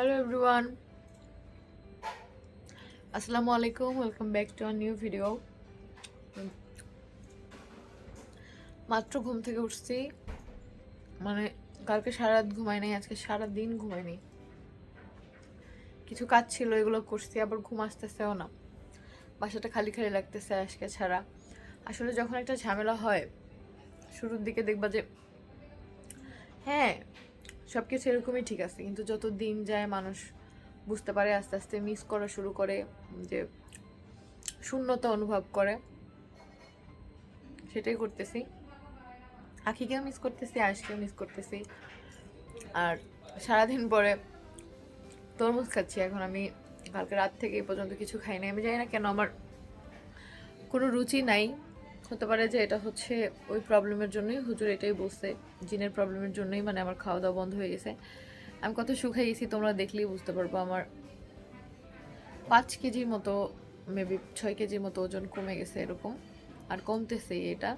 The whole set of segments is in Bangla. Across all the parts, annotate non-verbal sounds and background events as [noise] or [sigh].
হ্যালো এভরিওয়ান আসসালামু আলাইকুম welcome back to our new video মাত্র ঘুম থেকে উঠছি। মানে কালকে সারা রাত ঘুমাই নাই, আজকে সারা দিন ঘুমাইনি কিছু কাজ ছিল, এগুলো করছি, আবার ঘুম আসতেছেও না। বাসাটা খালি খালি লাগতেছে আজকে ছাড়া। আসলে যখন একটা ঝামেলা হয়, শুরুর দিকে দেখবা যে হ্যাঁ সব কিছু এরকমই ঠিক আছে, কিন্তু যত দিন যায় মানুষ বুঝতে পারে, আস্তে আস্তে মিস করা শুরু করে, যে শূন্যতা অনুভব করে, সেটাই করতেছি। আখিকেও মিস করতেছি আশকেও মিস করতেছি। আর সারাদিন পরে তরমুজ খাচ্ছি, এখন আমি কালকে রাত থেকে এই পর্যন্ত কিছু খাই নাই। আমি জানি না কেন আমার কোনো রুচি নাই হতে পারে যে এটা হচ্ছে ওই প্রবলেমের জন্যই, হুজুর এটাই বলছে, জিনের প্রবলেমের জন্যই মানে আমার খাওয়া দাওয়া বন্ধ হয়ে গেছে। আমি কত শুকাই গেছি, তোমরা দেখলেই বুঝতে পারব আমার পাঁচ কেজির মতো মেবি ছয় কেজির মতো ওজন কমে গেছে এরকম, আর কমতেছে এটা।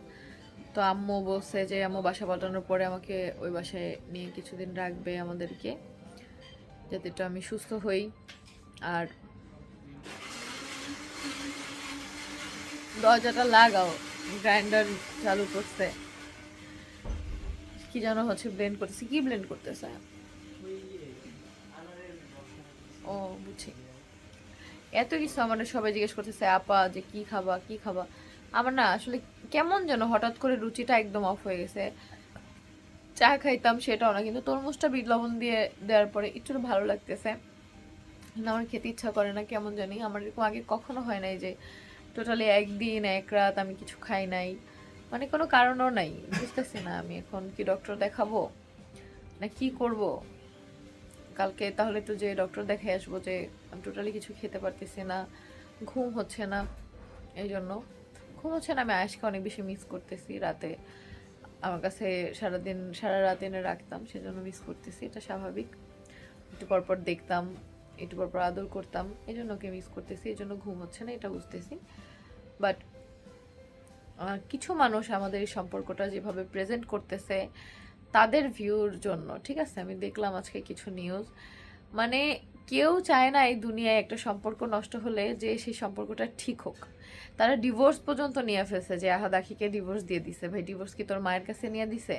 তো আম্মু বলছে যে, আম্মু, বাসা পাঠানোর পরে আমাকে ওই বাসায় নিয়ে কিছুদিন রাখবে আমাদেরকে, যাতে একটু আমি সুস্থ হই। আর দরজাটা লাগাও। গ্রাইন্ডার চালু করছে। কি যেন হচ্ছে ব্লেন্ড করতেছে, কি ব্লেন্ড করতেছে? ও, বুঝছি। এত কিছু আমার সবাই জিজ্ঞেস করতেছে, আপা, যে কি খাবা কি খাবা? আমার না আসলে কেমন যেন হঠাৎ করে রুচিটা একদম অফ হয়ে গেছে। চা খাইতাম, সেটাও না, কিন্তু তরমুজটা, বিট লবণ দিয়ে দেওয়ার পরে একটু ভালো লাগতেছে। আমার খেতে ইচ্ছা করে না, কেমন জানি। আমার এরকম আগে কখনো হয় নাই যে টোটালি একদিন, এক রাত আমি কিছু খাই নাই। মানে কোনো কারণও নাই। বুঝতেছি না আমি এখন কি ডক্টর দেখাবো? না কি করব? কালকে তাহলে তো যে ডক্টর দেখাই আসব যে আমি টোটালি কিছু খেতে পারতেছি না। ঘুম হচ্ছে না। এই জন্য। ঘুম হচ্ছে না, আমি আয়েশকে অনেক বেশি মিস করতেছি রাতে। আমার কাছে সারাদিন, সারা রাত এনে রাখতাম, সেজন্য মিস করতেছি, এটা স্বাভাবিক। একটু পরপর দেখতাম। একটু পর আদর করতাম। এই জন্য ওকে মিস করতেছি এই জন্য ঘুম হচ্ছে না, এটা বুঝতেছি। বাট কিছু মানুষ আমাদের এই সম্পর্কটা যেভাবে প্রেজেন্ট করতেছে, তাদের ভিউর জন্য, ঠিক আছে? আমি দেখলাম আজকে কিছু নিউজ মানে কেউ চায় না এই দুনিয়ায় একটা সম্পর্ক নষ্ট হলে যে সেই সম্পর্কটা ঠিক হোক। তারা ডিভোর্স পর্যন্ত নিয়ে ফেলছে যে আহাদ আখিকে ডিভোর্স দিয়ে দিছে। ভাই ডিভোর্স কি তোর মায়ের কাছে নিয়ে দিছে?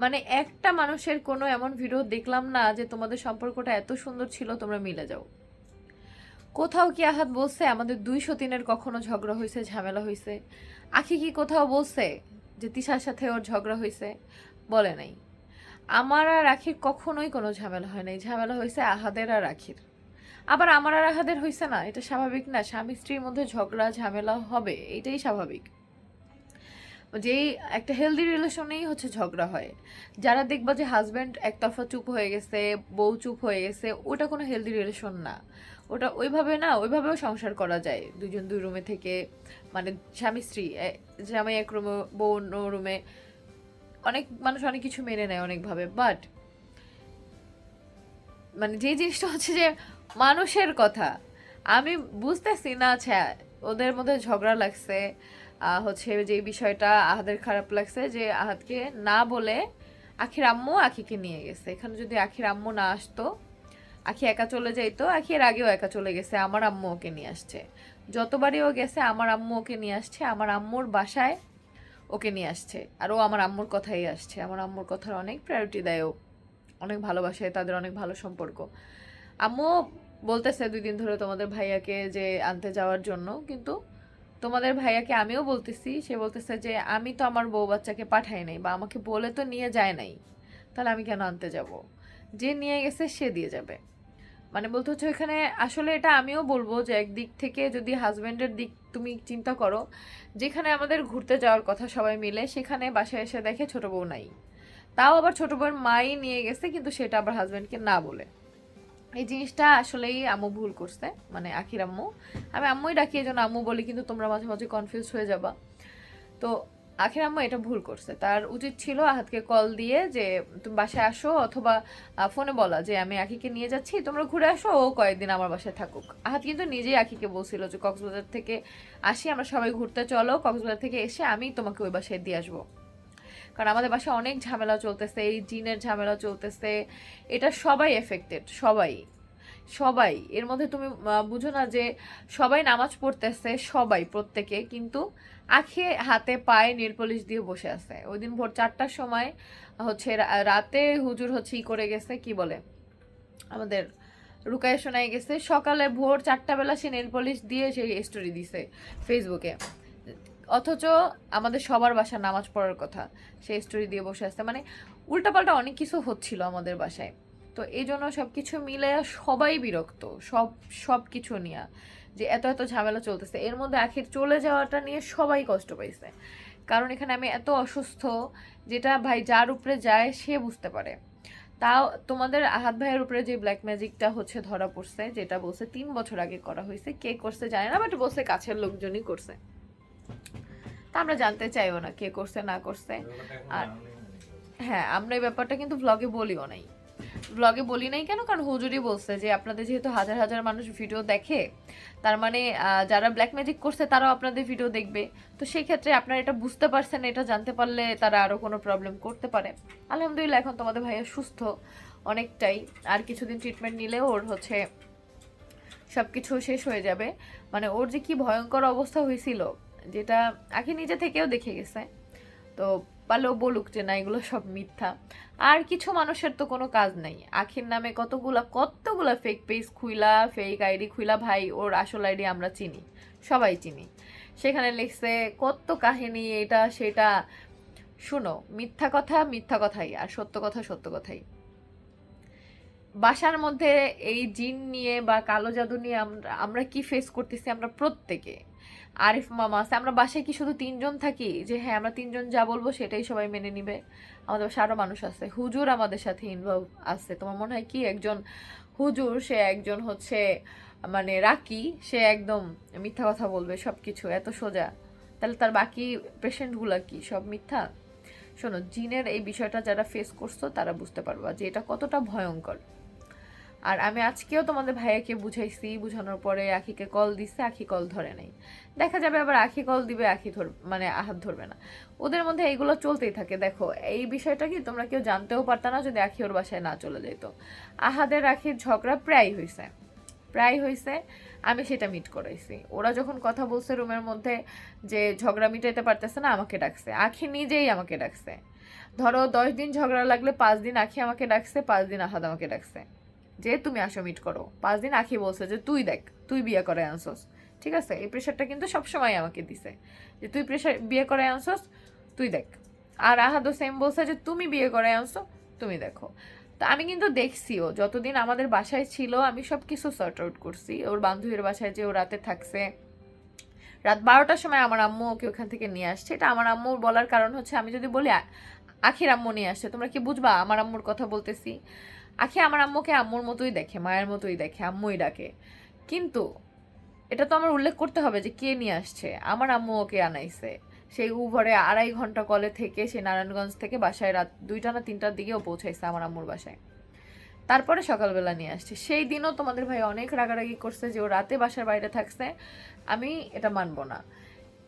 মানে একটা মানুষের কোনো এমন ভিডিও দেখলাম না যে তোমাদের সম্পর্কটা এত সুন্দর ছিল, তোমরা মিলে যাও। কোথাও কি আহাত বলছে, আমাদের দুইশো তিনের কখনো ঝগড়া হয়েছে ঝামেলা হয়েছে আখি কি কোথাও বলছে যে তিশার সাথে ওর ঝগড়া হয়েছে বলে নাই। আমার আর আখির কখনোই কোনো ঝামেলা হয় নাই। ঝামেলা হয়েছে আহাদের আর আখির। আবার আমার আর আহাদের হয়েছে না, এটা স্বাভাবিক না। স্বামী স্ত্রীর মধ্যে ঝগড়া, ঝামেলা হবে, এটাই স্বাভাবিক। যেই একটা হেলদি রিলেশনেই হচ্ছে ঝগড়া হয়। যারা দেখবা যে হাজব্যান্ড একতরফা চুপ হয়ে গেছে, বউ চুপ হয়ে গেছে, ওটা কোনো হেলদি রিলেশন না। ওটা ওইভাবে না, ওইভাবেও সংসার করা যায়। দুজন দুই রুমে থেকে মানে স্বামী স্ত্রী জামাই এক রুমে বউ অন্য রুমে অনেক মানুষ অনেক কিছু মেনে নেয় অনেকভাবে। বাট মানে যে জিনিসটা হচ্ছে যে মানুষের কথা, আমি বুঝতেছি না আচ্ছা ওদের মধ্যে ঝগড়া লাগছে হচ্ছে যে বিষয়টা আহাদের খারাপ লাগছে যে আহাদকে না বলে আখির আম্মু আখিকে নিয়ে গেছে। এখানে যদি আখির আম্মু না আসতো, আখি একা চলে যাইতো, আখি এর আগেও একা চলে গেছে, আমার আম্মু ওকে নিয়ে আসছে। যতবারই ও গেছে, আমার আম্মু ওকে নিয়ে আসছে, আমার আম্মুর বাসায় ওকে নিয়ে আসছে। আর ও আমার আম্মুর কথাই আসছে। আমার আম্মুর কথার অনেক প্রায়োরিটি দেয় ও। অনেক ভালোবাসে, তাদের অনেক ভালো সম্পর্ক। আম্মু বলতেছে দুই দিন ধরে তোমাদের ভাইয়াকে যে আনতে যাওয়ার জন্য, কিন্তু তোমাদের ভাইয়াকে আমিও বলতেছি, সে বলতেছে যে, আমি তো আমার বউ বাচ্চাকে পাঠাই নাই বা আমাকে বলে তো নিয়ে যায় নাই, তাহলে আমি কেন আনতে যাব? যে নিয়ে গেছে, সে দিয়ে যাবে। মানে বলতে হচ্ছে এখানে আসলে এটা আমিও বলব যে, একদিক থেকে যদি হাজব্যান্ডের দিক তুমি চিন্তা করো, যেখানে আমাদের ঘুরতে যাওয়ার কথা সবাই মিলে, সেখানে বাসায় এসে দেখে ছোট বউ নাই। তাও আবার ছোটো বউয়ের মাই নিয়ে গেছে, কিন্তু সেটা আবার হাজব্যান্ডকে না বলে। এই জিনিসটা আসলেই আম্মু ভুল করছে মানে আখির আম্মু। আমি আম্মুই ডাকি এই জন্য আম্মু বলি, কিন্তু তোমরা মাঝে মাঝে কনফিউজ হয়ে যাবা। তো আখির আম্মু এটা ভুল করছে। তার উচিত ছিল আহাতকে কল দিয়ে যে, তুমি বাসায় আসো অথবা ফোনে বলা যে, আমি আখিকে নিয়ে যাচ্ছি, তোমরা ঘুরে আসো, ও কয়েকদিন আমার বাসায় থাকুক। আহাত কিন্তু নিজেই আখিকে বলছিল যে, কক্সবাজার থেকে আসি, আমরা সবাই ঘুরতে চলো, কক্সবাজার থেকে এসে আমি তোমাকে ওই বাসায় দিয়ে আসব। কারণ আমাদের বাসায় অনেক ঝামেলা চলতেছে, এই জিনের ঝামেলা চলতেছে। এটা সবাই এফেক্টেড সবাই। সবাই। এর মধ্যে তুমি বুঝো না যে সবাই নামাজ পড়তেছে, সবাই, প্রত্যেকে। কিন্তু আখে হাতে পায়ে নীল পলিশ দিয়ে বসে আছে। ওই দিন ভোর চারটার সময় হচ্ছে রাতে হুজুর হচ্ছে ই করে গেছে, কি বলে? আমাদের রুকায় শোনাই গেছে, সকালে ভোর চারটা বেলা সে নেল পলিশ দিয়ে সেই স্টোরি দিছে ফেসবুকে অথচ আমাদের সবার বাসায় নামাজ পড়ার কথা। সেই স্টোরি দিয়ে বসে আছে মানে উল্টাপাল্টা অনেক কিছু হচ্ছিল আমাদের বাসায়। তো এই জন্য সব কিছু মিলে সবাই বিরক্ত। সব সব কিছু নিয়ে। যে এত এত ঝামেলা চলতেছে। এর মধ্যে আখির চলে যাওয়াটা নিয়ে সবাই কষ্ট পাইছে। কারণ এখানে আমি এত অসুস্থ যেটা ভাই যার উপরে যায় সে বুঝতে পারে। তাও তোমাদের আহাত ভাইয়ের উপরে যে ব্ল্যাক ম্যাজিকটা হচ্ছে ধরা পড়ছে, যেটা বলছে তিন বছর আগে করা হয়েছে। কে করছে জানে না বাট বলছে কাছের লোকজনই করছে। তা আমরা জানতে চাইও না কে করছে, না করছে। আর হ্যাঁ আমরা এই ব্যাপারটা কিন্তু ব্লগে বলিও নাই। ব্লগে বলি নাই কেন? কারণ হুজুরি বলছে যে আপনাদের যেহেতু হাজার হাজার মানুষ ভিডিও দেখে, তার মানে যারা ব্ল্যাক ম্যাজিক করছে তারাও আপনাদের ভিডিও দেখবে। তো সেই ক্ষেত্রে আপনারা এটা বুঝতে পারছেন, এটা জানতে পারলে তারা আরও কোনো প্রবলেম করতে পারে। আলহামদুলিল্লাহ, এখন তোমাদের ভাইয়া সুস্থ অনেকটাই। আর কিছুদিন ট্রিটমেন্ট নিলে ওর হচ্ছে সবকিছু শেষ হয়ে যাবে। মানে ওর যে কি ভয়ঙ্কর অবস্থা হয়েছিল যেটা আখি নিজে থেকেও দেখে গেছে। তো পালেও বলুক যে না, এগুলো সব মিথ্যা। আর কিছু মানুষের তো কোনো কাজ নাই। আখির নামে কতগুলা কতগুলা ফেক পেজ খুইলা ফেক আইডি খুইলা ভাই, ওর আসল আইডি আমরা চিনি। সবাই চিনি। সেখানে লিখছে, কত কাহিনী, এটা, সেটা। শুনো, মিথ্যা কথা, মিথ্যা কথাই, আর সত্য কথা, সত্য কথাই। বাসার মধ্যে এই জিন নিয়ে বা কালো জাদু নিয়ে আমরা আমরা কি ফেস করতেছি আমরা প্রত্যেকে? আরিফ মামা আছে আমরা বাসায় কি শুধু তিনজন থাকি? যে হ্যাঁ আমরা তিনজন যা বলব সেটাই সবাই মেনে নিবে। আমাদের বাসায় আরও মানুষ আছে। হুজুর আমাদের সাথে ইনভলভ আছে। তোমার মনে হয় কি একজন হুজুর, সে একজন হচ্ছে মানে রাকি, সে একদম মিথ্যা কথা বলবে সব কিছু এত সোজা। তাহলে তার বাকি পেশেন্টগুলো কি, সব মিথ্যা? শোনো, জিনের এই বিষয়টা যারা ফেস করছ, তারা বুঝতে পারবা যে এটা কতটা ভয়ঙ্কর। আর আমি আজকেও তোমাদের ভাইয়াকে বুঝাইছি, বুঝানোর পরে আখিকে কল দিচ্ছে আখি কল ধরে নাই। দেখা যাবে আবার আখি কল দিবে, আখি ধর মানে আহাত ধরবে না। ওদের মধ্যে এইগুলো চলতেই থাকে। দেখো, এই বিষয়টা কি তোমরা কেউ জানতেও পারতা না যদি আখি ওর বাসায় না চলে যেত আহাদের আখির ঝগড়া প্রায় হয়েছে প্রায় হয়েছে আমি সেটা মিট করাইছি। ওরা যখন কথা বলছে রুমের মধ্যে যে ঝগড়া মিটাইতে পারতেছে না, আমাকে ডাকছে। আখি নিজেই আমাকে ডাকছে। ধরো দশ দিন ঝগড়া লাগলে পাঁচ দিন আখি আমাকে ডাকছে, পাঁচ দিন আহাদ আমাকে ডাকছে। যে তুমি আসো মিট করো। পাঁচ দিন আখি বলছে যে, তুই দেখ, তুই বিয়ে করে আনছস। ঠিক আছে? এই প্রেশারটা কিন্তু সবসময় আমাকে দিছে। যে, তুই প্রেশার বিয়ে করে আনছস, তুই দেখ। আর আহাদও সেম বলছে যে, তুমি বিয়ে করে আনছো, তুমি দেখো। তো আমি কিন্তু দেখছিও, যতদিন আমাদের বাসায় ছিল, আমি সব কিছু সর্ট আউট করছি। ওর বান্ধবীর বাসায় যে ও রাতে থাকছে, রাত বারোটার সময় আমার আম্মু ওকে ওখান থেকে নিয়ে আসছে। এটা আমার আম্মুর বলার কারণ হচ্ছে, আমি যদি বলি আখির আম্মু নিয়ে আসছে, তোমরা কি বুঝবা? আমার আম্মুর কথা বলতেছি। আখি আমার আম্মুকে আম্মুর মতোই দেখে, মায়ের মতোই দেখে, আম্মুই ডাকে। কিন্তু এটা তো আমার উল্লেখ করতে হবে যে কে নিয়ে আসছে। আমার আম্মু ওকে আনাইছে। সেই উভরে আড়াই ঘণ্টা কলে থেকে সে নারায়ণগঞ্জ থেকে বাসায় রাত দুইটা না তিনটার দিকেও পৌঁছাইছে আমার আম্মুর বাসায়। তারপরে সকালবেলা নিয়ে আসছে। সেই দিনও তোমাদের ভাই অনেক রাগারাগি করছে যে ও রাতে বাসার বাইরে থাকছে। আমি এটা মানবো না।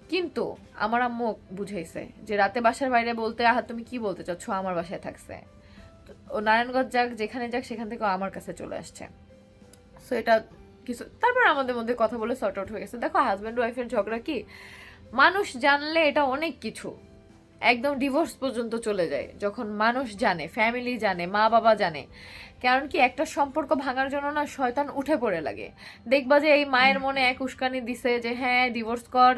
কিন্তু আমার আম্মু বুঝাইছে যে রাতে বাসার বাইরে বলতে, আহা, তুমি কি বলতে চাচ্ছ? আমার বাসায় থাকছে। ও নারায়ণগঞ্জ যাক, যেখানে যাক, সেখান থেকে আমার কাছে চলে আসছে। সো এটা কিছু তারপর আমাদের মধ্যে কথা বলে সর্ট আউট হয়ে গেছে। দেখো হাজব্যান্ড ওয়াইফের ঝগড়া কি? মানুষ জানলে এটা অনেক কিছু। একদম ডিভোর্স পর্যন্ত চলে যায়। যখন মানুষ জানে ফ্যামিলি জানে মা বাবা জানে কারণ কি একটা সম্পর্ক ভাঙার জন্য না শয়তান উঠে পড়ে লাগে। দেখবা যে এই মায়ের মনে এক উস্কানি দিছে যে হ্যাঁ ডিভোর্স কর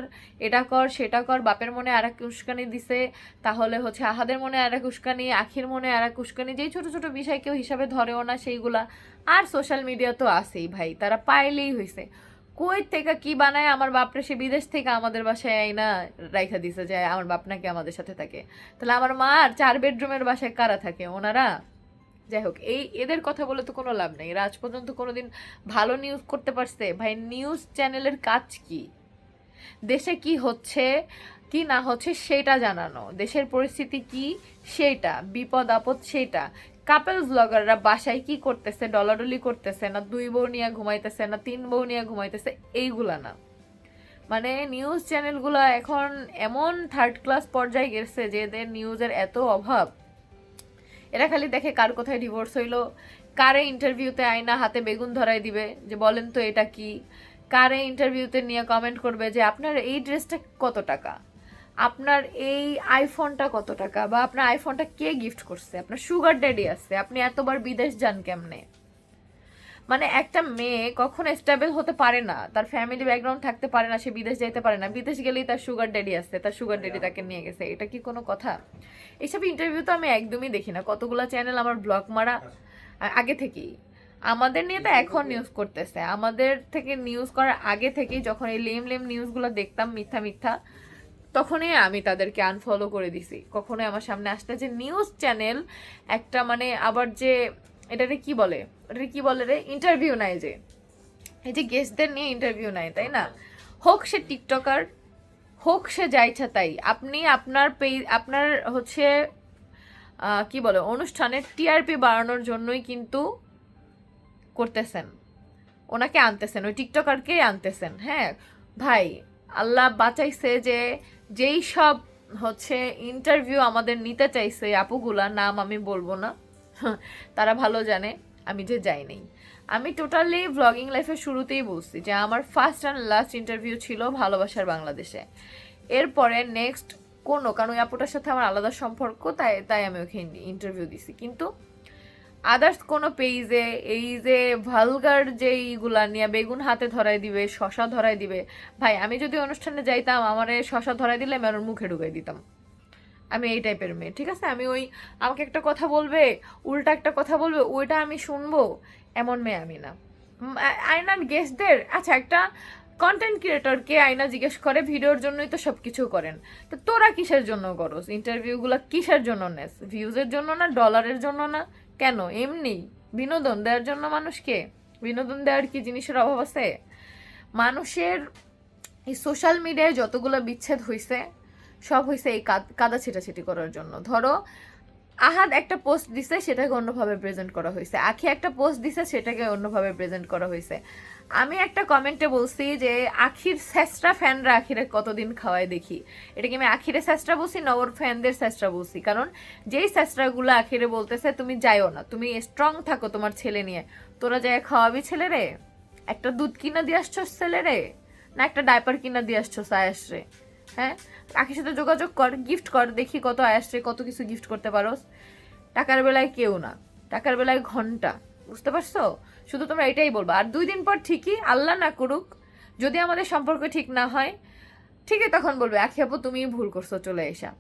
এটা কর সেটা কর। বাপের মনে আর এক উস্কানি দিছে তাহলে হচ্ছে আহাদের মনে আর এক উস্কানি আখির মনে আর এক উস্কানি যেই ছোট ছোট বিষয় কেউ হিসাবে ধরেও না সেইগুলা। আর সোশ্যাল মিডিয়া তো আছেই ভাই তারা পাইলেই হয়েছে কুয়েত থেকে কি বানায়? আমার বাপরে সে বিদেশ থেকে আমাদের বাসায় আইনা রাইখা দিছে যে আমার বাপ নাকি আমাদের সাথে থাকে। তাহলে আমার মা আর চার বেডরুমের বাসায় কারা থাকে? ওনারা? যাই হোক, এই এদের কথা বলে তো কোনো লাভ নেই। এরা আজ পর্যন্ত কোনোদিন ভালো নিউজ করতে পারছে। ভাই নিউজ চ্যানেলের কাজ কি? দেশে কি হচ্ছে, কি না হচ্ছে সেটা জানানো। দেশের পরিস্থিতি কি? সেটা। বিপদ, আপদ সেটা। কাপেল ব্লগাররা বাসায় কি করতেছে, ডলাডলি করতেছে, না দুই বউ নিয়ে ঘুমাইতেছে, না তিন বউ নিয়ে ঘুমাইতেছে, এইগুলা না। মানে নিউজ চ্যানেলগুলো এখন এমন থার্ড ক্লাস পর্যায়ে গেছে যে এদের নিউজের এত অভাব। এরা খালি দেখে কার কোথায় ডিভোর্স হইল, কারে ইন্টারভিউতে আয়না হাতে বেগুন ধরাই দিবে, যে বলেন তো এটা কি? কারে ইন্টারভিউতে নিয়ে কমেন্ট করবে যে, আপনার এই ড্রেসটা কত টাকা? আপনার এই আইফোনটা কত টাকা? বা আপনার আইফোনটা কে গিফট করছে? আপনার সুগার ড্যাডি আছে। আপনি এতবার বিদেশ যান কেমনে? মানে একটা মেয়ে কখনো স্টেবল হতে পারে না। তার ফ্যামিলি ব্যাকগ্রাউন্ড থাকতে পারে না সে বিদেশ যেতে পারে না। বিদেশ গেলেই তার সুগার ড্যাডি আসছে তার সুগার ড্যাডি তাকে নিয়ে গেছে। এটা কি কোনো কথা? এইসব ইন্টারভিউ তো আমি একদমই দেখি না। কতগুলো চ্যানেল আমার ব্লগ মারা আগে থেকেই। আমাদের নিয়ে তো এখন নিউজ করতেছে। আমাদের থেকে নিউজ করার আগে থেকেই যখন এই লেম লেম নিউজগুলো দেখতাম মিথ্যা মিথ্যা তখনই আমি তাদেরকে আনফলো করে দিছি। কখনোই আমার সামনে আসতে যে নিউজ চ্যানেল একটা মানে আবার যে এটারে কি বলে? এটারে কি বলে রে? ইন্টারভিউ নাই যে। এই যে গেস্টদের নিয়ে ইন্টারভিউ নাই, তাই না? হোক সে টিকটকার হোক সে যা ইচ্ছা তাই। আপনি আপনার পে আপনার হচ্ছে কি বলে? অনুষ্ঠানের টিআরপি বাড়ানোর জন্যই কিন্তু করতেছেন। ওনাকে আনতেছেন, ওই টিকটকারকেই আনতেছেন হ্যাঁ? ভাই, আল্লাহ বাঁচাইছে যে যেই সব হচ্ছে ইন্টারভিউ আমাদের নিতে চাইছে আপুগুলা, নাম আমি বলব না, [laughs] তারা ভালো জানে, আমি যে যাই নেই। আমি টোটালি ব্লগিং লাইফের শুরুতেই বলছি যে আমার ফার্স্ট অ্যান্ড লাস্ট ইন্টারভিউ ছিল ভালোবাসার বাংলাদেশে। এরপরে নেক্সট কোনো, কারণ ওই আপুটার সাথে আমার আলাদা সম্পর্ক, তাই তাই আমি ওকে ইন্টারভিউ দিছি। কিন্তু আদার্স কোনো পেইজে এই যে ভালগার যে এইগুলা নিয়ে বেগুন হাতে ধরাই দিবে, শশা ধরাই দিবে। ভাই, আমি যদি অনুষ্ঠানে যাইতাম, আমার শশা ধরাই দিলে আমি ওর মুখে ঢুকাই দিতাম। আমি এই টাইপের মেয়ে, ঠিক আছে? আমি ওই, আমাকে একটা কথা বলবে, উল্টা একটা কথা বলবে, ওইটা আমি শুনব, এমন মেয়ে আমি না। আয়নার গেস্টদের আচ্ছা একটা কন্টেন্ট ক্রিয়েটরকে আয়না জিজ্ঞেস করে ভিডিওর জন্যই তো সব কিছু করেন। তো তোরা কিসের জন্য করস? ইন্টারভিউগুলো কিসের জন্য নেস? ভিউজের জন্য না ডলারের জন্য না? কেন? এমনি। বিনোদন দেওয়ার জন্য মানুষকে। বিনোদন দেওয়ার কি জিনিসের অভাব আছে? মানুষের এই সোশ্যাল মিডিয়ায় যতগুলো বিচ্ছেদ হয়েছে সব হয়েছে এই কাদ- ছিটাছিটি করার জন্য। ধরো আহাদ একটা পোস্ট দিছে, সেটাকে অন্যভাবে প্রেজেন্ট করা হয়েছে। আখি একটা পোস্ট দিছে, সেটাকে অন্যভাবে প্রেজেন্ট করা হয়েছে। আমি একটা কমেন্টে বলছি যে, আখির স্যাস্ট্রা ফ্যানরা আখিরে কতদিন খাওয়ায় দেখি? এটা কি আমি আখিরে স্যাস্ট্রা বলছি, না ওর ফ্যানদের স্যাস্ট্রা বলছি? কারণ যেই স্যাস্ট্রাগুলো আখিরে বলতেছে, তুমি যাইও না, তুমি স্ট্রং থাকো তোমার ছেলে নিয়ে। তোরা যায় খাওয়াবি ছেলেরে? একটা দুধ কিনা দিয়ে আসছো ছেলেরে? না একটা ডাইপার কিনা দিয়ে আসছো আয়াসরে? হ্যাঁ? কাকির সাথে যোগাযোগ কর গিফট কর, দেখি কত আয়াসরে কত কিছু গিফট করতে পারোস টাকার বেলায় কেউ না, টাকার বেলায় ঘণ্টা, বুঝতে পারছ? শুধু তোমরা এটাই বলব। আর দুই দিন পর ঠিকই, আল্লাহ না করুক, যদি আমাদের সম্পর্ক ঠিক না হয়, ঠিকই তখন বলবে, আখি আপু তুমি ভুল করছ, চলে এসা।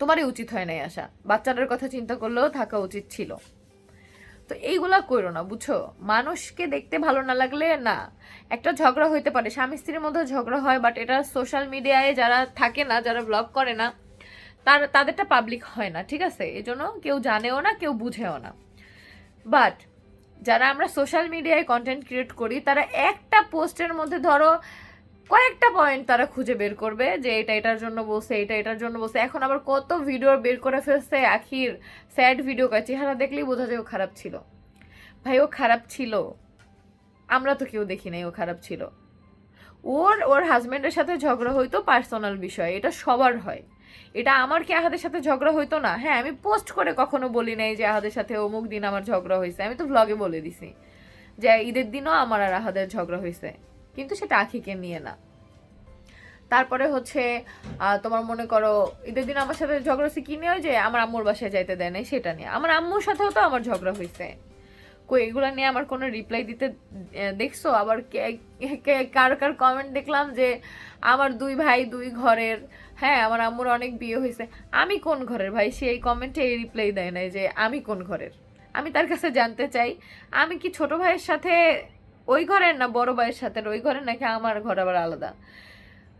তোমারই উচিত হয় নাই আসা। বাচ্চাটার কথা চিন্তা করলেও থাকা উচিত ছিল। তো এইগুলা করো না, বুঝছ? মানুষকে দেখতে ভালো না লাগলে না। একটা ঝগড়া হইতে পারে, স্বামী স্ত্রীর মধ্যে ঝগড়া হয় বাট এটা সোশ্যাল মিডিয়ায় যারা থাকে না, যারা ব্লগ করে না, তার, তাদেরটা পাবলিক হয় না, ঠিক আছে? এজন্য কেউ জানেও না, কেউ বুঝেও না। বাট যারা আমরা সোশ্যাল মিডিয়ায় কন্টেন্ট ক্রিয়েট করি, তারা একটা পোস্টের মধ্যে ধরো কয়েকটা পয়েন্ট তারা খুঁজে বের করবে যে এটা এটার জন্য বসে এটা এটার জন্য বসে এখন আবার কত ভিডিও বের করে ফেলছে আখির স্যাড ভিডিও কার চেহারা দেখলেই বোঝা যায় ও খারাপ ছিল। ভাই, ও খারাপ ছিল। আমরা তো কেউ দেখি নাই ও খারাপ ছিল। ওর ওর হাজব্যান্ডের সাথে ঝগড়া হইতো পার্সোনাল বিষয়, এটা সবার হয়। এটা আমার কি আহাদের সাথে ঝগড়া হইতো না? হ্যাঁ আমি পোস্ট করে কখনো বলি নাই যে আহাদের সাথে অমুক দিন আমার ঝগড়া হয়েছে আমি তো ভ্লগে বলে দিছি যে ঈদের দিনও আমার আর আহাদের ঝগড়া হয়েছে কিন্তু সেটা আখিকে নিয়ে না। তারপরে হচ্ছে তোমার মনে করো, ঈদের দিন আমার সাথে ঝগড়া হয়েছে কি যে আমার আম্মুর বাসায় যাইতে দেয় নাই, সেটা নিয়ে। আমার আম্মুর সাথেও তো আমার ঝগড়া হয়েছে। কই, এগুলা নিয়ে আমার কোনো রিপ্লাই দিতে দেখছ? আবার কার কার কমেন্ট দেখলাম যে, আমার দুই ভাই দুই ঘরের হ্যাঁ আমার আম্মুর অনেক বিয়ে হয়েছে। আমি কোন ঘরের ভাই? সে এই কমেন্টে এই রিপ্লাই দেয় নাই যে, আমি কোন ঘরের? আমি তার কাছে জানতে চাই, আমি কি ছোট ভাইয়ের সাথে ওই ঘরের না বড় ভাইয়ের সাথে ওই ঘরের নাকি আমার ঘর আবার আলাদা।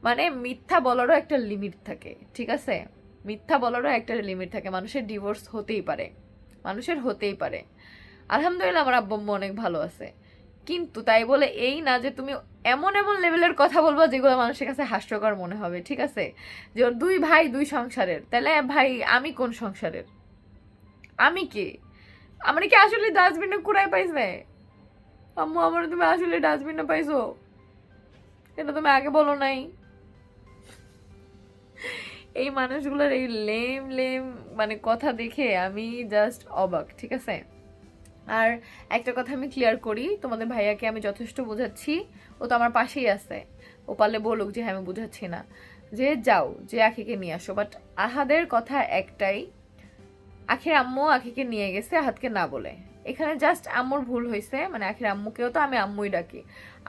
মানে মিথ্যা বলারও একটা লিমিট থাকে, ঠিক আছে? মিথ্যা বলারও একটা লিমিট থাকে, মানুষের ডিভোর্স হতেই পারে, মানুষের হতেই পারে। আলহামদুলিল্লাহ আমার আব্বু আম্মু অনেক ভালো আছে। কিন্তু তাই বলে এই না যে তুমি এমন এমন লেভেলের কথা বলব যেগুলো মানুষের কাছে হাস্যকর মনে হবে, ঠিক আছে? যে দুই ভাই দুই সংসারের, তাহলে ভাই আমি কোন সংসারের? আমি কে? আমার কি আসলে ডাস্টবিনে কুড়াই পাইছে আম্মু, আমার তুমি আসলে ডাস্টবিনে পাইছো? এটা তুমি আগে বলো নাই। এই মানুষগুলোর এই লেম লেম মানে কথা দেখে আমি জাস্ট অবাক, ঠিক আছে? আর একটা কথা আমি ক্লিয়ার করি, তোমাদের ভাইয়াকে আমি যথেষ্ট বোঝাচ্ছি। ও তো আমার পাশেই আছে। ও পারলে বলুক যে হ্যাঁ আমি বোঝাচ্ছি না। যে, যাও, যে, আখিকে নিয়ে আসো। বাট আহাদের কথা একটাই, আখির আম্মু আখিকে নিয়ে গেছে, আহাতকে না বলে। এখানে জাস্ট আম্মুর ভুল হয়েছে মানে আখির আম্মুকেও তো আমি আম্মুই ডাকি।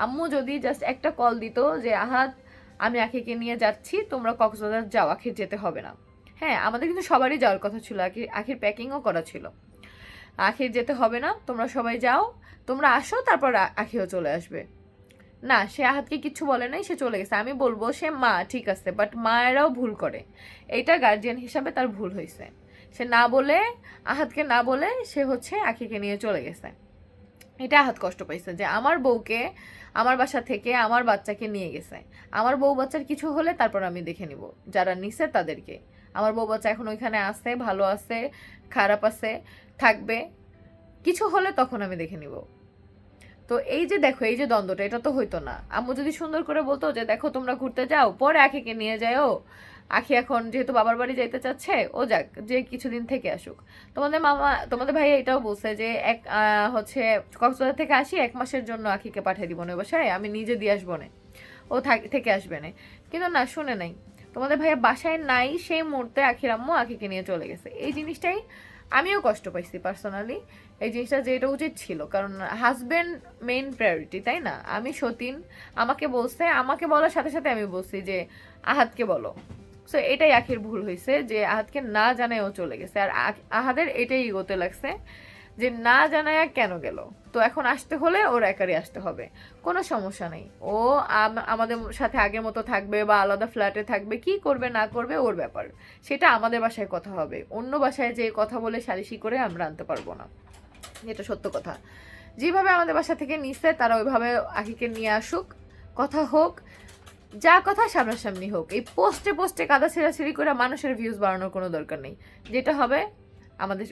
আম্মু যদি জাস্ট একটা কল দিত যে আহাত আমি আখিকে নিয়ে যাচ্ছি, তোমরা কক্সবাজার যাও, আখির যেতে হবে না। হ্যাঁ আমাদের কিন্তু সবারই যাওয়ার কথা ছিল, আখির আখির প্যাকিংও করা ছিল। আখির যেতে হবে না, তোমরা সবাই যাও, তোমরা আসো, তারপর আখিও চলে আসবে। না, সে আহাতকে কিচ্ছু বলে নাই, সে চলে গেছে। আমি বলব, সে মা, ঠিক আছে বাট মায়েরাও ভুল করে। এইটা গার্জিয়ান হিসাবে তার ভুল হয়েছে। সে না বলে, আহাতকে না বলে সে হচ্ছে আখিকে নিয়ে চলে গেছে। এটা আহাত কষ্ট পাইছে যে আমার বউকে আমার বাসা থেকে আমার বাচ্চাকে নিয়ে গেছে। আমার বউ বাচ্চার কিছু হলে তারপর আমি দেখে নিব। যারা নিছে তাদেরকে। আমার বউ বাচ্চা এখন ওইখানে আছে, ভালো আছে, খারাপ আছে, থাকবে। কিছু হলে তখন আমি দেখে নিব। তো এই যে দেখো, এই যে দ্বন্দ্বটা, এটা তো হইতো না। আম্মু যদি সুন্দর করে বলতো যে, দেখো, তোমরা ঘুরতে যাও, পরে আখিকে নিয়ে যাও আখি এখন যেহেতু বাবার বাড়ি যাইতে চাচ্ছে, ও যাক, যে কিছুদিন থেকে আসুক। তোমাদের মামা, তোমাদের ভাই এটাও বলছে যে এক হচ্ছে কক্সবাজার থেকে আসি, এক মাসের জন্য আখিকে পাঠিয়ে দিব না বাসায় আমি নিজে দিয়ে আসব না। ও থাক- আসবে না। কিন্তু না, শুনে নাই। তোমাদের ভাইয়া বাসায় নাই, সেই মুহূর্তে আখির আম্মু আখিকে নিয়ে চলে গেছে। এই জিনিসটাই আমিও কষ্ট পাইছি পার্সোনালি এই জিনিসটা যে এটা উচিত ছিল, কারণ হাজবেন্ড মেইন প্রায়োরিটি তাই না? আমি সতীন, আমাকে বলছে, আমাকে বলার সাথে সাথে আমি বলছি যে, আহাতকে বলো। সো এটাই আখির ভুল হয়েছে যে আহাদকে না জানায় ও চলে গেছে। আর আহাদের এটাই ইগোতে লাগছে যে না জানায় কেন গেল? তো এখন আসতে হলে ওর একারই আসতে হবে। কোনো সমস্যা নেই। ও আম- আমাদের সাথে আগের মতো থাকবে বা আলাদা ফ্ল্যাটে থাকবে, কি করবে না করবে ওর ব্যাপার। সেটা আমাদের বাসায় কথা হবে। অন্য বাসায় যে কথা বলে সালিশি করে আমরা আনতে পারব না। এটা সত্য কথা। যেভাবে আমাদের বাসা থেকে নিচ্ছে তারা ওইভাবে আখিকে নিয়ে আসুক, কথা হোক যা কথা সামনাসামনি হোক, এই পোস্টে পোস্টে কাদা ছেঁড়াছিড়ি করে মানুষের ভিউজ বাড়ানোর কোনো দরকার নেই। যেটা হবে, আমাদের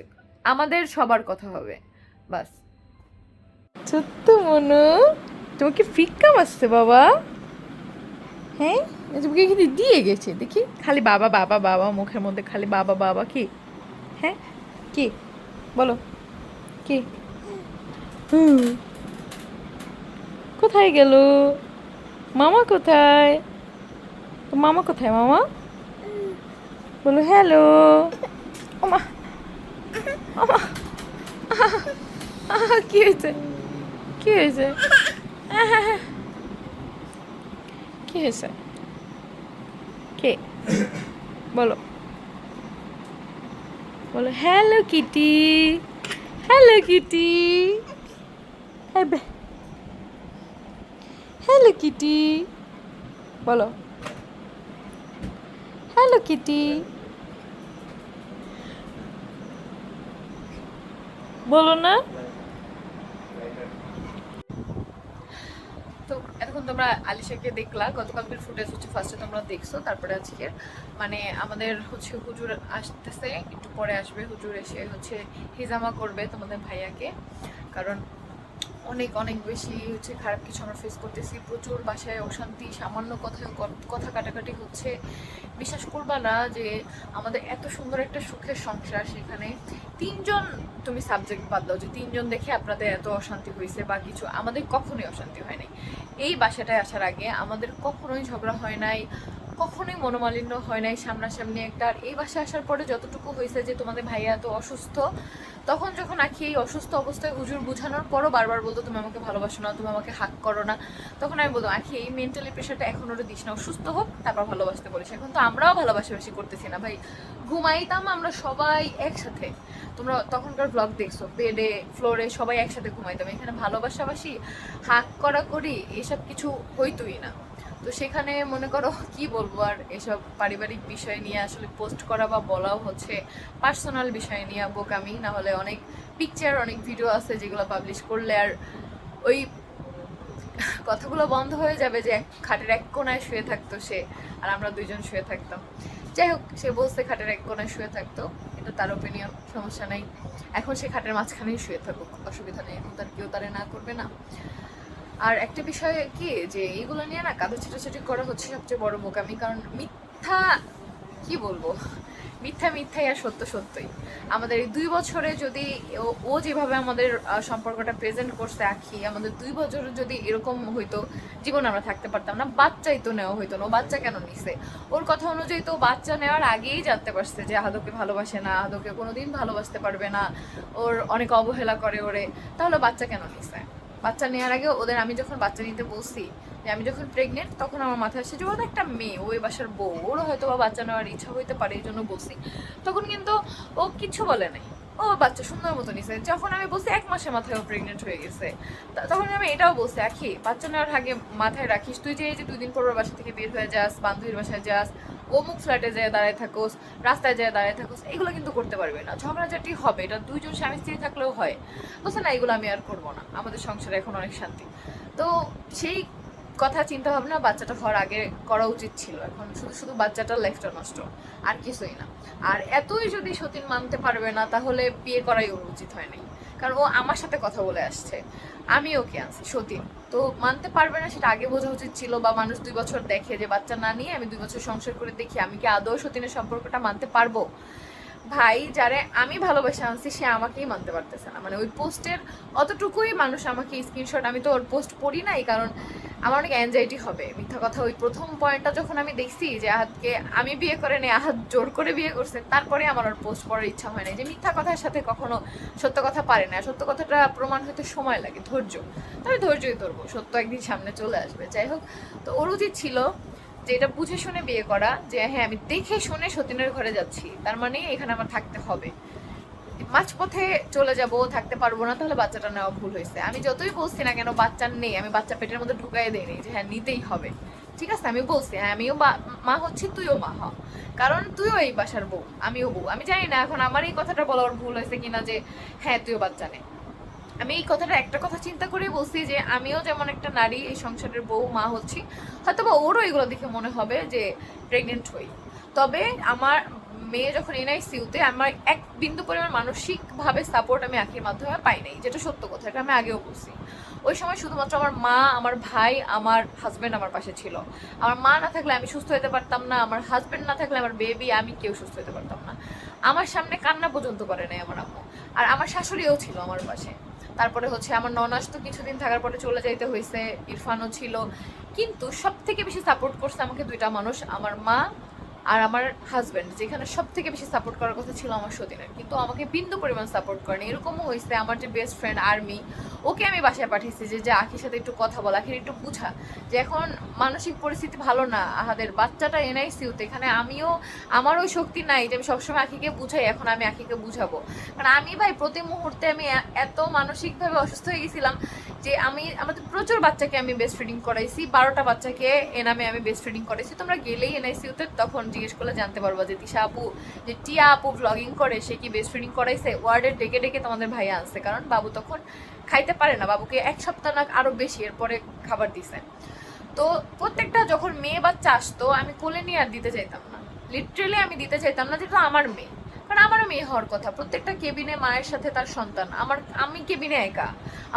আমাদের সবার কথা হবে, বাস। সত্য মনু তোমাকে ফিক্কা মারছে বাবা? হ্যাঁ? তোমাকে এখানে দিয়ে গেছে, দেখি। খালি বাবা বাবা বাবা, মুখের মধ্যে খালি বাবা বাবা, কি? হ্যাঁ? কি? বলো। কি? হুম। কোথায় গেল? মামা কোথায়? মামা কোথায় মামা? বলো হ্যালো। ওমা ওমা কি হয়েছে? কি হয়েছে? কি হয়েছে? কে? বলো। বলো hello Kitty hello Kitty. Hello Kitty বলো হ্যালো কিটি বলো না তো এতক্ষণ তোমরা আলিশাকে দেখলা, গতকালকের ফুটেজ হচ্ছে ফার্স্টে তোমরা দেখছ, তারপরে আজকে মানে আমাদের হচ্ছে হুজুর আসতেছে, একটু পরে আসবে, হুজুর এসে হচ্ছে হিজামা করবে তোমাদের ভাইয়াকে। কারণ অনেক অনেক বেশি হচ্ছে খারাপ কিছু আমরা ফেস করতেছি। প্রচুর বাসায় অশান্তি, সামান্য কথায় ক- কথা কাটাকাটি হচ্ছে। বিশ্বাস করবা না যে আমাদের এত সুন্দর একটা সুখের সংসার সেখানে তিনজন তুমি সাবজেক্ট বাদ দাও যে তিনজন দেখে আপনাদের এত অশান্তি হয়েছে বা কিছু, আমাদের কখনোই অশান্তি হয় নাই। এই বাসাটায় আসার আগে আমাদের কখনোই ঝগড়া হয় নাই। কখনোই মনোমালিন্য হয় নাই সামনাসামনি একটা। আর এই বাসায় আসার পরে যতটুকু হয়েছে যে তোমাদের ভাইয়া এত অসুস্থ, তখন যখন আখি এই অসুস্থ অবস্থায় হুজুর বোঝানোর পরও বারবার বলতো, তুমি আমাকে ভালোবাসো না, তুমি আমাকে হাক করো না। তখন আমি বলতো আখি, এই মেন্টালি প্রেশারটা এখন ওটা দিস না, অসুস্থ হোক, তারপর ভালোবাসতে বলিস। এখন তো আমরাও ভালোবাসাবাসি করতেছি না, ভাই। ঘুমাইতাম আমরা সবাই একসাথে। তোমরা তখনকার ব্লগ দেখছ বেডে ফ্লোরে সবাই একসাথে ঘুমাইতাম। এখানে ভালোবাসাবাসি, হাক করা করি, এসব কিছু হইতোই না। তো সেখানে মনে করো কি বলব আর এসব পারিবারিক বিষয় নিয়ে আসলে পোস্ট করা বা বলাও হচ্ছে পার্সোনাল বিষয় নিয়ে বোকামি না হলে অনেক পিকচার অনেক ভিডিও আছে যেগুলো পাবলিশ করলে আর ওই কথাগুলো বন্ধ হয়ে যাবে যে খাটের এক কোনায় শুয়ে থাকতো সে আর আমরা দুইজন শুয়ে থাকতাম। যাই হোক, সে বলছে খাটের এক কোনায় শুয়ে থাকতো, এটা তার ওপিনিয়ন সমস্যা নাই। এখন সে খাটের মাঝখানেই শুয়ে থাকুক, অসুবিধা নেই। এখন তার কেউ তারে না করবে না। আর একটা বিষয় কি, যে এইগুলো নিয়ে না কাদা ছিটাছাটি করা হচ্ছে সবচেয়ে বড় বোকামি, কারণ মিথ্যা, কি বলব? মিথ্যা মিথ্যাই আর সত্য সত্যই। আমাদের এই দুই বছরে যদি ও- যেভাবে আমাদের সম্পর্কটা প্রেজেন্ট করছে আখি আমাদের দুই বছর যদি এরকম হইতো, জীবন আমরা থাকতে পারতাম না। বাচ্চাই তো নেওয়া হইতো না বাচ্চা কেন নিছে? ওর কথা অনুযায়ী তো বাচ্চা নেওয়ার আগেই জানতে পারছে যে আহাদকে ভালোবাসে না আহাদকে কোনোদিন ভালোবাসতে পারবে না। ওর অনেক অবহেলা করে ওরে, তাহলে বাচ্চা কেন নিছে? বাচ্চা নেওয়ার আগে ওদের আমি যখন বাচ্চা নিতে বলছি যে আমি যখন প্রেগনেন্ট তখন আমার মাথায় আসছে যে ও একটা মেয়ে, ওই বাসার বউ। ওরও হয়তো বা বাচ্চা নেওয়ার ইচ্ছা হইতে পারে, এই জন্য বলছি। তখন কিন্তু ও কিচ্ছু বলে নাই। ও বাচ্চা সুন্দর মতো নিছে। যখন আমি বলছি এক মাসের মাথায় ও প্রেগনেন্ট হয়ে গেছে তখন আমি এটাও বলছি, আখি, বাচ্চা নেওয়ার আগে মাথায় রাখিস। তুই যে এই যে দুই দিন পর ওর বাসা থেকে বের হয়ে যাস, বান্ধবীর বাসায় যাস অমুক ফ্ল্যাটে যায় দাঁড়ায় থাকোস, রাস্তায় যায় দাঁড়ায় থাকোস, এগুলো কিন্তু করতে পারবে না। ঝগড়াঝাটি হবে, এটা দুইজন স্বামী স্ত্রী থাকলেও হয়। বলছে না, এগুলো আমি আর করব না। আমাদের সংসারে এখন অনেক শান্তি। তো সেই কথা, চিন্তা ভাবনা বাচ্চাটা হওয়ার আগে করা উচিত ছিল। এখন শুধু শুধু বাচ্চাটার লাইফটা নষ্ট, আর কিছুই না। আর এতই যদি সতীন মানতে পারবে না, তাহলে বিয়ে করাই উচিত হয় নাই। কারণ ও আমার সাথে কথা বলে আসছে। আমি ওকে আনছি সতীন তো মানতে পারবে না, সেটা আগে বোঝা উচিত ছিল বা মানুষ দুই বছর দেখে যে বাচ্চা না নিয়ে আমি দুই বছর সংসার করে দেখি আমি কি আদৌ সতীনের সম্পর্কটা মানতে পারব? ভাই যারে আমি ভালোবাসা আনছি, সে আমাকেই মানতে পারতেছে না। মানে ওই পোস্টের অতটুকুই মানুষ আমাকে স্ক্রিনশট আমি তো ওর পোস্ট পড়ি নাই, কারণ আমার অনেক অ্যাংজাইটি হবে। মিথ্যা কথা, ওই প্রথম পয়েন্টটা যখন আমি দেখছি যে আহাতকে আমি বিয়ে করে নেই, আহাত জোর করে বিয়ে করছে, তারপরে আমার ওর পোস্ট পড়ার ইচ্ছা হয় না যে মিথ্যা কথার সাথে কখনো সত্য কথা পারে না। সত্য কথাটা প্রমাণ হতে সময় লাগে, ধৈর্য। তবে ধৈর্যই ধরবো, সত্য একদিন সামনে চলে আসবে। যাই হোক, তো ওর উচিত ছিল যে এটা বুঝে শুনে বিয়ে করা, যে হ্যাঁ আমি দেখে শুনে সতীনের ঘরে যাচ্ছি, তার মানে এখানে আমার থাকতে হবে। মাঝপথে চলে যাব, থাকতে পারব না, তাহলে বাচ্চাটা নেওয়া ভুল হয়েছে। আমি যতই বলছি না কেন, বাচ্চা নেই, আমি বাচ্চা পেটের মধ্যে ঢুকাই দেয়নি যে হ্যাঁ নিতেই হবে। ঠিক আছে আমি বলছি হ্যাঁ আমিও মা হচ্ছি, তুইও মা হ। কারণ তুইও এই বাসার বউ, আমিও বউ। আমি জানি না, এখন আমার এই কথাটা বলার ভুল হয়েছে কিনা যে হ্যাঁ তুইও বাচ্চা নে। আমি এই কথাটা একটা কথা চিন্তা করে বলছি যে আমিও যেমন একটা নারী এই সংসারের বউ, মা হচ্ছি হয়তো বা ওরও এগুলো দেখে মনে হবে যে প্রেগনেন্ট হই। তবে আমার মেয়ে যখন এনআইসিউতে আমার এক বিন্দু পরিমাণ মানসিকভাবে সাপোর্ট আমি আখির মাধ্যমে পাই নাই, যেটা সত্য কথা, এটা আমি আগেও বলছি। ওই সময় শুধুমাত্র আমার মা, আমার ভাই, আমার হাজব্যান্ড আমার পাশে ছিল। আমার মা না থাকলে আমি সুস্থ হতে পারতাম না, আমার হাজব্যান্ড না থাকলে আমার বেবি আমি কেউ সুস্থ হতে পারতাম না। আমার সামনে কান্না পর্যন্ত করে নাই আমার আম্মু। আর আমার শাশুড়িও ছিল আমার পাশে। তারপরে হচ্ছে আমার ননাস তো কিছুদিন থাকার পরে চলে যাইতে হয়েছে ইরফানও ছিল। কিন্তু সব থেকে বেশি সাপোর্ট করছে আমাকে দুইটা মানুষ, আমার মা আর আমার হাজবেন্ড যেখানে সব থেকে বেশি সাপোর্ট করার কথা ছিল আমার সতীনের। কিন্তু আমাকে বিন্দু পরিমাণ সাপোর্ট করেনি। এরকমও হয়েছে, আমার যে বেস্ট ফ্রেন্ড আর্মি ওকে আমি বাসায় পাঠিয়েছি যে যে, আখির সাথে একটু কথা বলা, আখির একটু বুঝা। যে এখন মানসিক পরিস্থিতি ভালো না আহাদের বাচ্চাটা এনআইসিউতে এখানে আমিও, আমার ওই শক্তি নাই যে, আমি সবসময় আখিকে বুঝাই, এখন আমি আখিকে বুঝাবো। কারণ আমি ভাই, প্রতি মুহূর্তে আমি এত মানসিকভাবে অসুস্থ হয়ে গেছিলাম যে আমি, আমাদের প্রচুর বাচ্চাকে আমি বেস্ট ফিডিং করাইছি, বারোটা বাচ্চাকে এনামে আমি বেস্ট ফিডিং করাইছি। তোমরা গেলেই এনআইসিউতে তখন জিজ্ঞেস করলে জানতে পারব যে তিশা আপু, যে টিয়া আপু ভ্লগিং করে, সে কি বেস্ট ফিডিং করাইছে? ওয়ার্ডের ডেকে ডেকে তোমাদের ভাইয়া আনছে, কারণ বাবু তখন খাইতে পারে না। বাবুকে এক সপ্তাহ না আরও বেশি এরপরে খাবার দিছে। তো প্রত্যেকটা যখন মেয়ে বাচ্চা আসতো, আমি কোলে নিয়ে আর দিতে চাইতাম না। লিটারেলি আমি দিতে চাইতাম না, যেটা আমার মেয়ে। কারণ আমারও মেয়ে হওয়ার কথা। প্রত্যেকটা কেবিনে মায়ের সাথে তার সন্তান। আমার, আমি কেবিনে একা।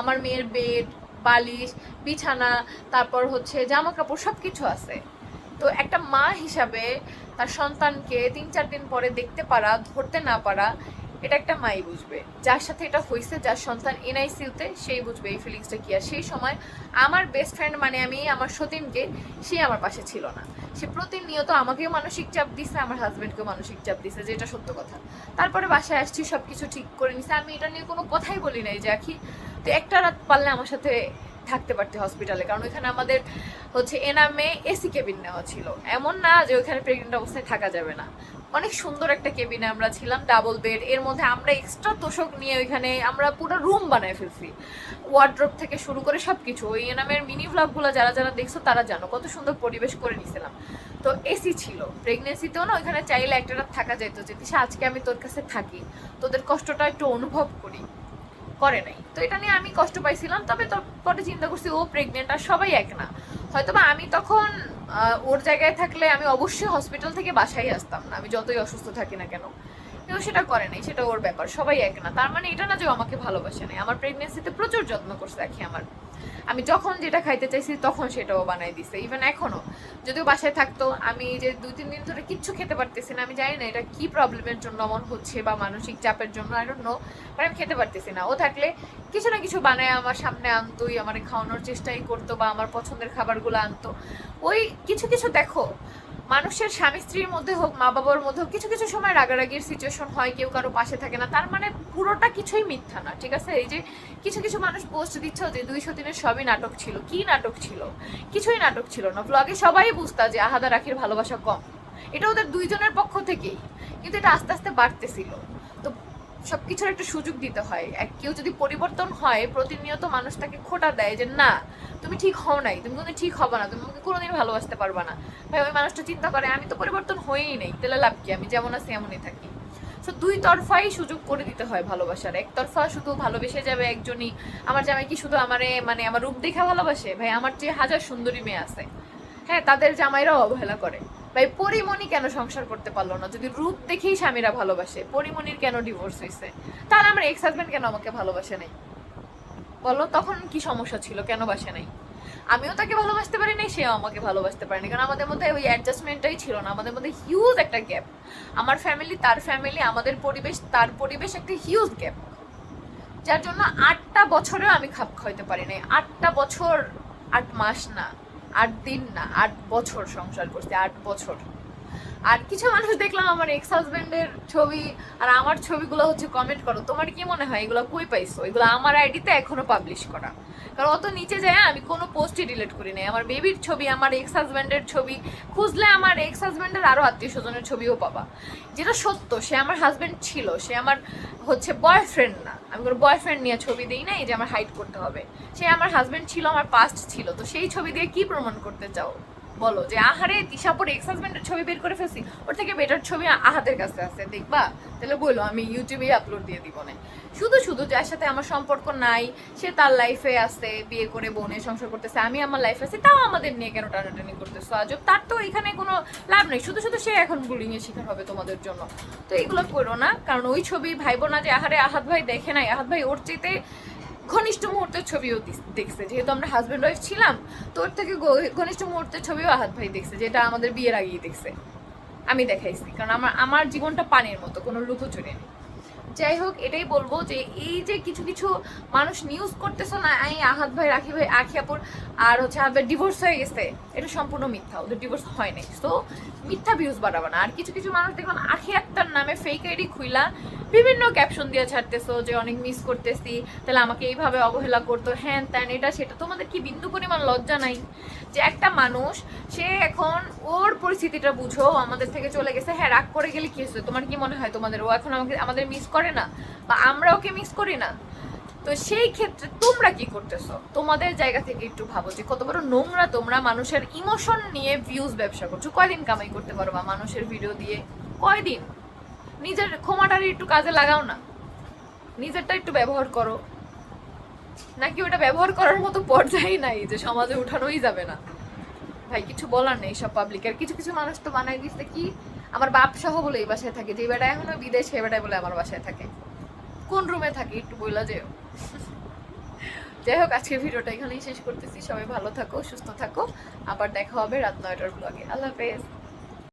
আমার মেয়ের বেড, বালিশ, বিছানা, তারপর হচ্ছে জামা কাপড় সব কিছু আছে। তো একটা মা হিসাবে তার সন্তানকে তিন চার দিন পরে দেখতে পারা, ধরতে না পারা এটা একটা মাই বুঝবে। যার সাথে এটা হয়েছে যার সন্তান এনআইসিউতে সেই বুঝবে এই ফিলিংসটা কি। আর সেই সময় আমার বেস্ট ফ্রেন্ড মানে আমি, আমার সতীনকে, সে আমার পাশে ছিল না। সে প্রতিনিয়ত আমাকেও মানসিক চাপ দিছে, আমার হাজব্যান্ডকেও মানসিক চাপ দিছে, যেটা সত্য কথা। তারপরে বাসায় আসছি সব কিছু ঠিক করে নিছে। আমি এটা নিয়ে কোনো কথাই বলি নাই যে, আখি তো একটা রাত পারলে আমার সাথে থাকতে পারতে হসপিটালে কারণ ওইখানে আমাদের হচ্ছে এনামে এসি কেবিন নেওয়া ছিল। এমন না যে, ওইখানে প্রেগনেন্ট অবস্থায় থাকা যাবে না। অনেক সুন্দর একটা কেবিনে আমরা ছিলাম ডাবল বেড এর মধ্যে আমরা এক্সট্রা তোষক নিয়ে ওইখানে আমরা পুরো রুম বানায় ফেলছি। ওয়ার্ড্রোপ থেকে শুরু করে সব কিছু ওই এনামের মিনি ভ্লগগুলো যারা যারা দেখছ তারা জানো, কত সুন্দর পরিবেশ করে নিয়েছিলাম তো এসি ছিল। প্রেগনেন্সিতেও না ওইখানে চাইলে একটা রাত থাকা যেত যে আজকে আমি তোর কাছে থাকি। তোদের কষ্টটা একটু অনুভব করি। করে নাই। তো এটা নিয়ে আমি কষ্ট পাইছিলাম, তবে তারপরে চিন্তা করছি, ও প্রেগনেন্ট আর সবাই এক না। হয়তো বা আমি তখন ওর জায়গায় থাকলে আমি অবশ্যই হসপিটাল থেকে বাসায় আসতাম না। আমি যতই অসুস্থ থাকি না কেন। কেউ সেটা করে নাই, সেটা ওর ব্যাপার, সবাই এক না। তার মানে এটা না যে আমাকে ভালোবাসে নাই। আমার প্রেগনেন্সিতে প্রচুর যত্ন করছে, দেখি আমার। আমি যখন যেটা খাইতে চাইছি তখন সেটাও বানাই দিছে ইভেন এখনও যদিও বাসায় থাকতো, আমি যে দুই, তিন দিন ধরে কিচ্ছু খেতে পারতেছি না, আমি জানি না এটা কি প্রবলেমের জন্য, এমন হচ্ছে বা মানসিক চাপের জন্য আর অন্য নো বাট আমি খেতে পারতেছি না। ও থাকলে কিছু না কিছু বানায়, আমার সামনে আনতোই, আমার খাওয়ানোর চেষ্টাই করতো বা আমার পছন্দের খাবারগুলো আনতো। ওই কিছু কিছু দেখো মানুষের স্বামী স্ত্রীর মধ্যে হোক, মা বাবার মধ্যে হোক, কিছু কিছু সময় রাগারাগির সিচুয়েশন হয়, কেউ কারও পাশে থাকে না। তার মানে পুরোটা কিছুই মিথ্যা না, ঠিক আছে? এই যে কিছু কিছু মানুষ পোস্ট দিচ্ছে যে দুইশো দিনের সবই নাটক ছিল। কি নাটক ছিল? কিছুই নাটক ছিল না। ব্লগে সবাই বুঝতা যে আহাদা রাখির ভালোবাসা কম। এটা ওদের দুইজনের পক্ষ থেকেই। কিন্তু এটা আস্তে আস্তে বাড়তেছিল। তো সবকিছুর একটা সুযোগ দিতে হয়। এক কেউ যদি পরিবর্তন হয়, প্রতিনিয়ত মানুষ তাকে খোটা দেয় যে, না, তুমি ঠিক হও নাই, তুমি কোনো ঠিক হবে না, তুমি আমাকে কোনোদিন ভালোবাসতে পারবা না। ভাই, ওই মানুষটা চিন্তা করে, আমি তো পরিবর্তন হয়েই নেই, তাহলে লাভ কি? আমি যেমন আছি, এমনই থাকি। তো দুই তরফাই সুযোগ করে দিতে হয় ভালোবাসার। একতরফা শুধু ভালোবেসে যাবে একজনই। আমার জামাই কি শুধু আমারে মানে আমার রূপ দেখে ভালোবাসে? ভাই, আমার যে হাজার সুন্দরী মেয়ে আছে। হ্যাঁ তাদের জামাইরাও অবহেলা করে। ভাই, পরিমণি কেন সংসার করতে পারল না? যদি রূপ দেখেই স্বামীরা ভালোবাসে, পরিমণির কেন ডিভোর্স হয়েছে তাহলে আমার এক্স হাজবেন্ড কেন আমাকে ভালোবাসে নাই? বলো, তখন কি সমস্যা ছিল? কেন বাসে নাই? আমিও তাকে ভালোবাসতে পারি নাই, সেও আমাকে ভালোবাসতে পারেনি কারণ আমাদের মধ্যে ওই অ্যাডজাস্টমেন্টটাই ছিল না। আমাদের মধ্যে হিউজ একটা গ্যাপ আমার ফ্যামিলি তার ফ্যামিলি আমাদের পরিবেশ, তার পরিবেশ একটা হিউজ গ্যাপ যার জন্য আটটা বছরেও আমি খাপ খাইতে পারি নাই। আটটা বছর, আট মাস না। আট দিন না আট বছর সংসার করতে আট বছর। আর কিছু মানুষ দেখলাম আমার এক্স হাজবেন্ডের ছবি, আর আমার ছবিগুলো হচ্ছে কমেন্ট করো। তোমার কি মনে হয় এগুলো কই পাইছো? এগুলো আমার আইডিতে এখনও পাবলিশ করা। কারণ অত নিচে যায়, আমি কোনো পোস্টই ডিলিট করি নাই। আমার বেবির ছবি, আমার এক্স হাজবেন্ডের ছবি, খুঁজলে আমার এক্স হাজবেন্ডের আরও আত্মীয় স্বজনের ছবিও পাবা। যেটা সত্য, সে আমার হাজবেন্ড ছিল, সে আমার হচ্ছে বয়ফ্রেন্ড না। আমি কোনো বয়ফ্রেন্ড নিয়ে ছবি দিই নাই যে আমার হাইড করতে হবে। সে আমার হাজবেন্ড ছিল, আমার পাস্ট ছিল। তো সেই ছবি দিয়ে কি প্রমাণ করতে চাও? বলো যে, আহারে দিশাপুর এক্স ছবি বের করে ফেলছি। ওর থেকে বেটার ছবি আহাদের কাছে আছে, দেখবা? তাহলে বলো, আমি ইউটিউবে আপলোড দিয়ে দিব না। শুধু শুধু যার সাথে আমার সম্পর্ক নাই, সে তার লাইফে আছে, বিয়ে করে, বোনে সংসার করতেছে, আমি আমার লাইফে আছি, তাও আমাদের নিয়ে কেন টানাটানি করতেছো? আজব, তার তো এখানে কোনো লাভ নেই। শুধু শুধু সে এখন বুলিং এর শিকার হবে তোমাদের জন্য। তো এগুলো করো না, কারণ ওই ছবি ভাইবো না যে, আহারে আহাত ভাই দেখে নাই আহাত ভাই ওর চেতে ঘনিষ্ঠ মুহূর্তের ছবিও দেখছে। যেহেতু আমরা হাজব্যান্ড ওয়াইফ ছিলাম তো ওর থেকে ঘনিষ্ঠ মুহূর্তের ছবিও আহাত ভাই দেখছে, যেটা আমাদের বিয়ের আগেই দেখছে। আমি দেখাইছি, কারণ আমার আমার জীবনটা পানির মতো, কোনো লুকোচুরি নেই। যাই হোক, এটাই বলব যে এই যে কিছু কিছু মানুষ নিউজ করতেছো না, এই আহাত ভাই, রাখি ভাই আখিয়াপুর আর হচ্ছে আবার ডিভোর্স হয়ে গেছে, এটা সম্পূর্ণ মিথ্যা, ওদের ডিভোর্স হয় নাই। তো মিথ্যা ভিউজ বাড়াবে না। আর কিছু কিছু মানুষ দেখলাম আখি আক্তার নামে ফেক আইডি খুইলা বিভিন্ন ক্যাপশন দিয়ে ছাড়তেছো যে অনেক মিস করতেছি, তাহলে আমাকে এইভাবে অবহেলা করতো, হ্যান ত্যান, এটা সেটা। তোমাদের কি বিন্দু পরিমাণ লজ্জা নাই? যে একটা মানুষ, সে এখন ওর পরিস্থিতিটা বুঝো, আমাদের থেকে চলে গেছে হ্যাঁ রাগ করে গেলে কি হয়েছে? তোমার কি মনে হয়? তোমাদের ও এখন আমাকে, আমাদের মিস করে? না বা আমরা ওকে মিস করি না। তো সেই ক্ষেত্রে তোমরা কি করতেছো? তোমাদের জায়গা থেকে একটু ভাবো যে কত বড় নোংরা তোমরা মানুষের ইমোশন নিয়ে ভিউজ ব্যবসা করছ। কয়দিন কামাই করতে পারবা মানুষের ভিডিও দিয়ে? কয়দিন? নিজের ক্ষমাটার একটু কাজে লাগাও না। নিজেরটা একটু ব্যবহার করো। নাকি ওটা ব্যবহার করার মতো পর্যায়ে নাই যে সমাজে উঠানোই যাবে না? ভাই, কিছু বলার নেই সব পাবলিকের কিছু কিছু মানুষ তো বানাই দিচ্ছে কি আমার বাপ সহ বলে এই বাসায় থাকে, যে বেটা এখনও বিদেশ, সে বেটায় বলে আমার বাসায় থাকে। কোন রুমে থাকি একটু বইলা যেও। যাই হোক, আজকের ভিডিওটা এখানেই শেষ করতেছি। সবাই ভালো থাকো, সুস্থ থাকো। আবার দেখা হবে রাত নয়টার ব্লগে আল্লাহ হাফেজ।